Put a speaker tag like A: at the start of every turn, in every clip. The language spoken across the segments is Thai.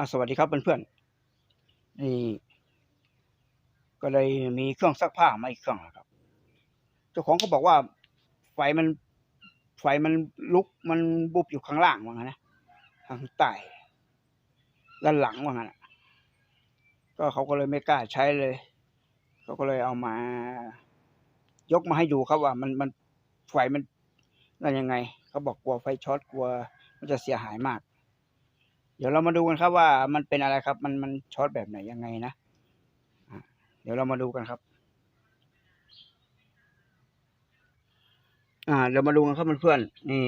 A: อะสวัสดีครับเพื่อนๆนี่ก็เลยมีเครื่องซักผ้ามาอีกเครื่องนะครับ เจ้าของก็บอกว่า ไฟมัน ไฟมันลุกมันบุบอยู่ข้างล่างว่างั้นนะข้างใต้ด้านหลังว่างั้นก็เขาก็เลยไม่กล้าใช้เลยเขาก็เลยเอามา ยกมาให้ดูครับว่า มันมันไฟมันนั่นยังไงเขาบอกกลัวไฟช็อตกลัว มันจะเสียหายมาก เดี๋ยวเรามาดูกันครับว่ามันเป็นอะไรครับ มันมันช็อตแบบไหนยังไงนะเดี๋ยวเรามาดูกันครับ อ่าเดี๋ยวมาดูกันครับเพื่อนๆนี่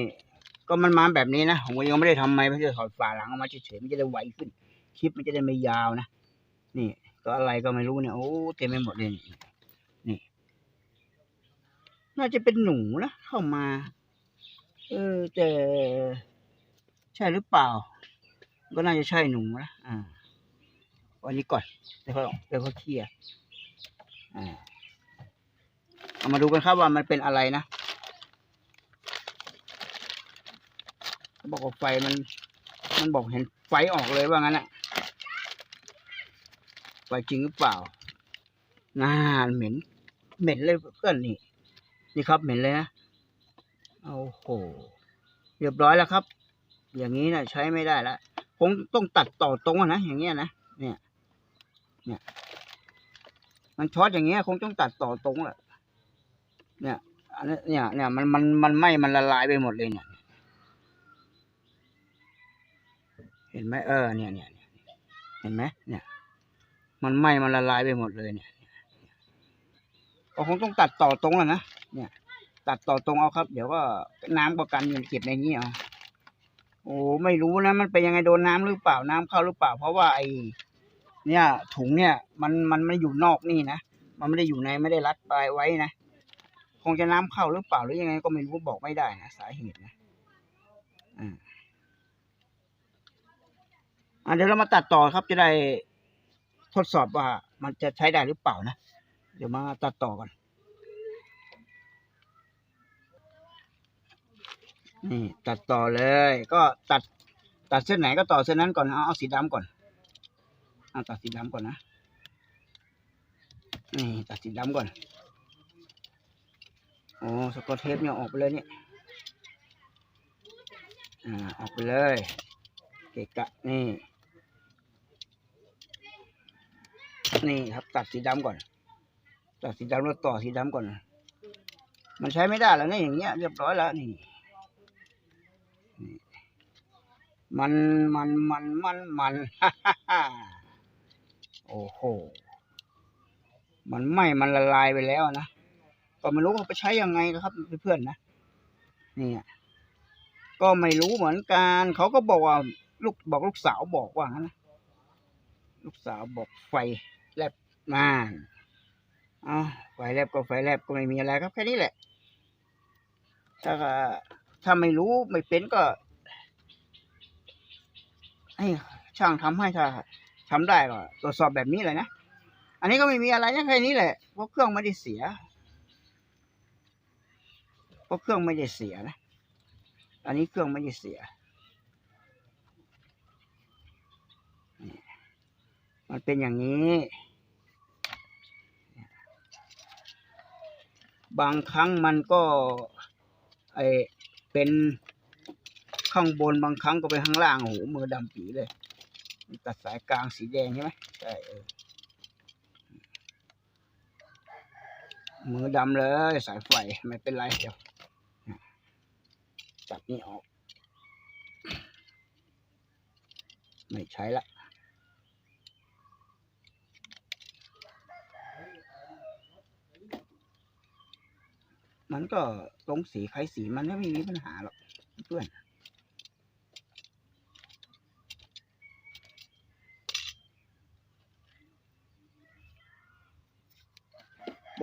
A: ก็มันมาแบบนี้นะผมก็ยังไม่ได้ทำไมเพื่อจะถอดฝาหลังออกมาเฉยๆมันจะได้ไวขึ้นคลิปมันจะได้ไม่ยาวนะนี่ ก็อะไรก็ไม่รู้เนี่ยโอ้เต็มไปหมดเลยนี่นี่น่าจะเป็นหนูนะเข้ามา เออแต่ใช่หรือเปล่า ก็น่าจะใช่หนูนะอ่าวันนี้ก่อนเดี๋ยวเขาเดี๋ยวเขาเคลียร์อ่าเอามาดูกันครับว่ามันเป็นอะไรนะบอกว่าไฟมัน มันบอกเห็นไฟออกเลยว่างั้นแหละไฟจริงหรือเปล่างานเหม็น เหม็นเลยเพื่อนนี่ นี่ครับเหม็นเลยนะโอ้โห เรียบร้อยแล้วครับ อย่างนี้นะใช้ไม่ได้แล้ว งต้องตัดต่อตรงอะนะอย่างเงี้ยนะเนี่ย เนี่ย มันช็อตอย่างเงี้ย คงต้องตัดต่อตรงแหละเนี่ยอันนี้เนี่ยเนี่ยมันมันมันไหม้มันละลายไปหมดเลยเนี่ย เห็นไหมเออเนี่ยเนี่ยเห็นไหมเนี่ย มันไหม้มันละลายไปหมดเลยเนี่ยก็คงต้องตัดต่อตรงแล้วนะเนี่ย ตัดต่อตรงเอาครับ เดี๋ยวก็น้ำประกันเงินเก็บในนี้เอา โอ้ไม่รู้นะ มันเป็นยังไงโดนน้ำหรือเปล่าน้ำเข้าหรือเปล่า เพราะว่าไอ้เนี่ยถุงเนี่ยมันมันไม่อยู่นอกนี่นะมันไม่ได้อยู่ในไม่ได้รัดปลายไว้นะคงจะน้ำเข้าหรือเปล่าหรือยังไงก็ไม่รู้บอกไม่ได้นะสาเหตุนะอ่าอะเดี๋ยวเรามาตัดต่อครับจะได้ทดสอบว่ามันจะใช้ได้หรือเปล่านะ เดี๋ยวมาตัดต่อกัน นี่ตัดต่อเลย ก็ตัด ตัดเส้นไหนก็ต่อเส้นนั้นก่อนเอาเอาสีดำก่อนเอาตัดสีดำก่อนนะนี่ตัดสีดำก่อนโอ้สกอตเทปเนี่ยออกไปเลยเนี่ยอ่าออกไปเลยเกะกะนี่นี่ครับตัดสีดำก่อน ตัดสีดำแล้วต่อสีดำก่อน มันใช้ไม่ได้แล้วเนี่ยอย่างเงี้ยเรียบร้อยแล้วนี่ มันมันมันมันมันฮ่าฮ่าโอ้โห มันไหม้มันละลายไปแล้วนะ ก็ไม่รู้ว่าไปใช้ยังไงครับเพื่อนๆนะ นี่ก็ไม่รู้เหมือนกัน เขาก็บอกว่าลูกบอกลูกสาวบอกว่านะลูกสาวบอกไฟแลบนานอ้าไฟแลบก็ไฟแลบก็ไม่มีอะไรครับแค่นี้แหละ ถ้าถ้าไม่รู้ไม่เป็นก็ ให้ช่างทำให้ถ้าทำได้ก็ตรวจสอบแบบนี้เลยนะ อันนี้ก็ไม่มีอะไรนะแค่นี้แหละเพราะเครื่องไม่ได้เสียเพราะเครื่องไม่ได้เสียนะ อันนี้เครื่องไม่ได้เสีย มันเป็นอย่างนี้ บางครั้งมันก็ไอเป็น ข้างบนบางครั้งก็ไปข้างล่างโอ้โหมือดำปีเลย ตัดสายกลางสีแดงใช่ไหมใช่เออมือดำเลยสายไฟไม่เป็นไรเดี๋ยวจับนี่ออก ไม่ใช้ละมันก็ตรงสีใครสีมันไม่มีปัญหาหรอกเพื่อน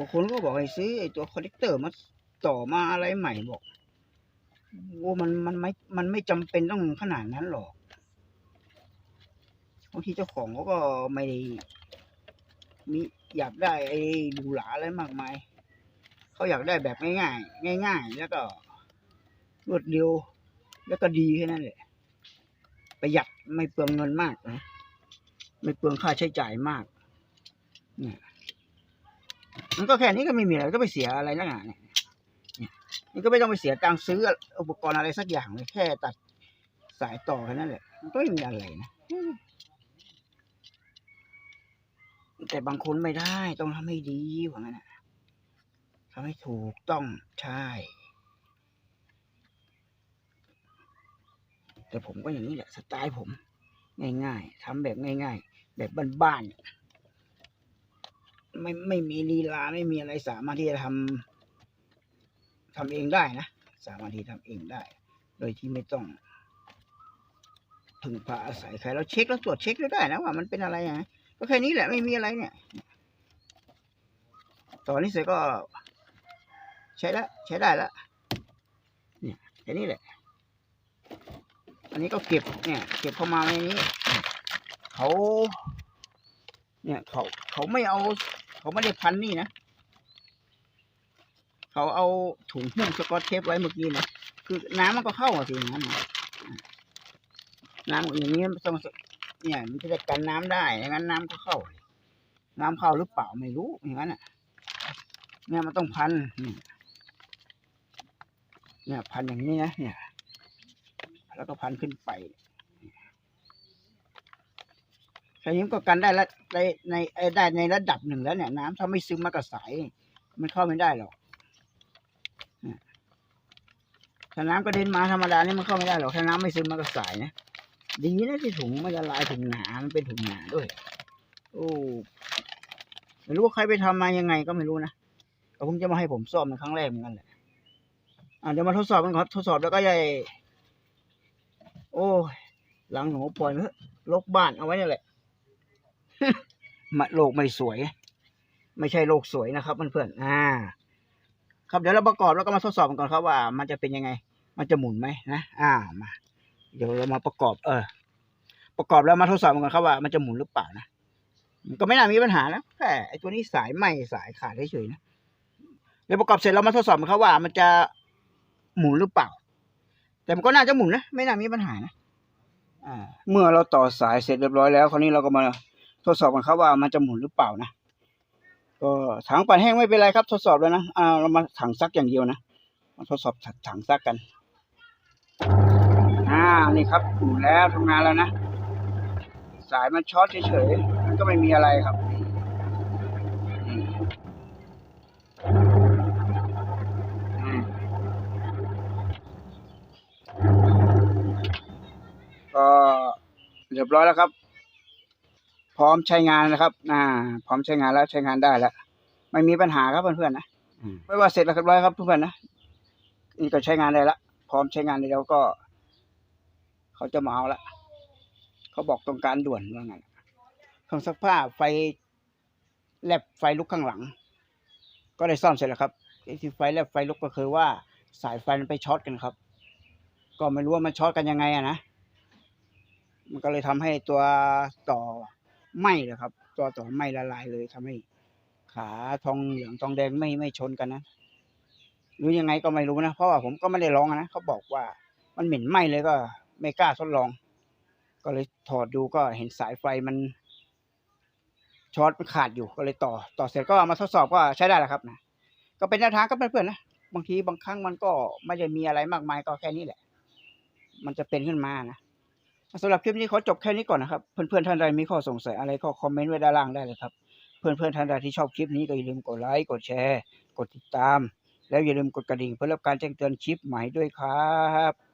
A: บางคนก็บอกให้ซื้อไอ้ตัวคอนเนคเตอร์มาต่อมาอะไรใหม่บอกว่ามันมันไม่มันไม่จำเป็นต้องขนาดนั้นหรอกบางทีเจ้าของเขาก็ไม่ได้มีอยากได้ไอ้หรูหราอะไรมากมายเขาอยากได้แบบง่ายๆง่าย ๆ แล้วก็รวดเร็ว แล้วก็ดีแค่นั้นแหละประหยัดไม่เปลืองเงินมากนะไม่เปลืองค่าใช้จ่ายมากเนี่ย มันก็แค่นี้ก็ไม่มีอะไรก็ไปเสียอะไรนักหนาเนี่ยนี่ยนี่ก็ไม่ต้องไปเสียตังค์ซื้ออุปกรณ์อะไรสักอย่างเลยแค่ตัดสายต่อแค่นั้นแหละมันก็ไม่มีอะไรนะแต่บางคนไม่ได้ต้องทำให้ดีว่างั้นนะทำให้ถูกต้องใช่ แต่ผมก็อย่างนี้แหละสไตล์ผม ง่ายๆทำแบบง่าย ๆ แบบบ้านๆ ไม่ไม่มีลีลาไม่มีอะไรสามารถที่จะทำทำเองได้นะสามารถที่ทำเองได้ โดยที่ไม่ต้องพึงพาอาศัยใครเราเช็คแล้วตรวจเช็คด้วได้นะว่ามันเป็นอะไรนะก็แค่นี้แหละไม่มีอะไรเนี่ย ตอนนี้เสร็จก็ ใช้แล้วใช้ได้แล้วเนี่ยแค่นี้แหละ อันนี้ก็เก็บเนี่ย เก็บเข้ามาในนี้เขาเนี่ยเขาเขาไม่เอา เขาไม่ได้พันนี่นะ เขาเอาถุงหุ้มสกอตเทปไว้เมื่อกี้นะ คือน้ำมันก็เข้าอะสิอย่างนั้นน่ะน้ำอย่างนี้มันต้องเนี่ยมันจะกันน้ำได้อย่างนั้นน้ำก็เข้า น้ำเข้าหรือเปล่าไม่รู้อย่างนั้นอะ เนี่ยมันต้องพันนี่เนี่ยพันอย่างนี้นะ เนี่ย แล้วก็พันขึ้นไป แค่นี้ก็กันได้ละในในได้ในระดับหนึ่งแล้วเนี่ยน้ำถ้าไม่ซึมมากระสายมันเข้าไม่ได้หรอกเนี่ยถ้าน้ำกระเด็นมาธรรมดานี่มันเข้าไม่ได้หรอกถ้าน้ำไม่ซึมมากระสายนะดีนะที่ถุงมันละลายถุงหนามันเป็นถุงหนาด้วย โอ้ไม่รู้ว่าใครไปทำมายังไงก็ไม่รู้นะก็เพิ่งจะมาให้ผมซ่อมในครั้งแรกเหมือนกันแหละอะเดี๋ยวมาทดสอบกันครับ ทดสอบแล้วก็ยายโอ้หลังหนูปล่อยเถอะลกบ้านเอาไว้นี่แหละ มาโลกไม่สวย ไม่ใช่โลกสวยนะครับเพื่อนๆอ่า ครับเดี๋ยวเราประกอบแล้วก็มาทดสอบกันก่อนครับว่า มันจะเป็นยังไง มันจะหมุนไหมนะอ่ามา เดี๋ยวเรามาประกอบ เออ ประกอบแล้วมาทดสอบกันก่อนครับว่า มันจะหมุนหรือเปล่านะมันก็ไม่น่ามีปัญหานะแค่ไอ้ตัวนี้สายไหมสายขาดเฉยๆนะเดี๋ยวประกอบเสร็จเรามาทดสอบกันครับว่า มันจะหมุนหรือเปล่า แต่มันก็น่าจะหมุนนะไม่น่ามีปัญหานะอ่าเมื่อเราต่อสายเสร็จเรียบร้อยแล้ว คราวนี้เราก็มา ทดสอบกันครับว่ามันจะหมุนหรือเปล่านะก็ถังปั่นแห้งไม่เป็นไรครับ ทดสอบแล้วนะอ่าเรามาถังซักอย่างเดียวนะมาทดสอบถังซักกันอ่านี่ครับหมุนแล้วทำงานแล้วนะสายมันช็อตเฉยๆมันก็ไม่มีอะไรครับอืมอืมก็เรียบร้อยแล้วครับ พร้อมใช้งานนะครับอ่าพร้อมใช้งานแล้วใช้งานได้แล้วไม่มีปัญหาครับเพื่อนๆนะไม่ว่าเสร็จแล้วเรียบร้อยครับเพื่อนๆนะนี่ก็ใช้งานได้ละพร้อมใช้งานแล้วก็ เขาจะมาเอาละเขาบอกต้องการด่วนว่างั้นเครื่องซักผ้าไฟแลบไฟลุกข้างหลัง ก็ได้ซ่อมเสร็จแล้วครับไอ้ที่ไฟแลบไฟลุกก็คือว่าสายไฟมันไปช็อตกันครับ ก็ไม่รู้ว่ามันช็อตกันยังไงอะนะมันก็เลยทำให้ตัวต่อ ไหม้เลยครับ ตัวต่อไหม้ละลายเลยทำให้ ขาทองเหลืองทองแดงไม่ไม่ชนกันนะหรือยังไงก็ไม่รู้นะเพราะว่าผมก็ไม่ได้ลองนะเขาบอกว่า มันเหม็นไหม้เลยก็ ไม่กล้าทดลอง ก็เลยถอดดูก็เห็นสายไฟมันช็อตมันขาดอยู่ก็เลยต่อ ต่อเสร็จก็เอามาทดสอบก็ใช้ได้แล้วครับนะก็เป็นแนวทางก็เพื่อนๆนะบางทีบางครั้งมันก็ไม่ได้มีอะไรมากมายก็แค่นี้แหละ มันจะเป็นขึ้นมานะ สำหรับคลิปนี้ขอจบแค่นี้ก่อนนะครับ เพื่อนๆท่านใดมีข้อสงสัยอะไรก็คอมเมนต์ไว้ด้านล่างได้เลยครับ เพื่อนๆท่านใดที่ชอบคลิปนี้ก็อย่าลืมกดไลค์กดแชร์ กดติดตาม แล้วอย่าลืมกดกระดิ่งเพื่อรับการแจ้งเตือนคลิปใหม่ด้วยครับ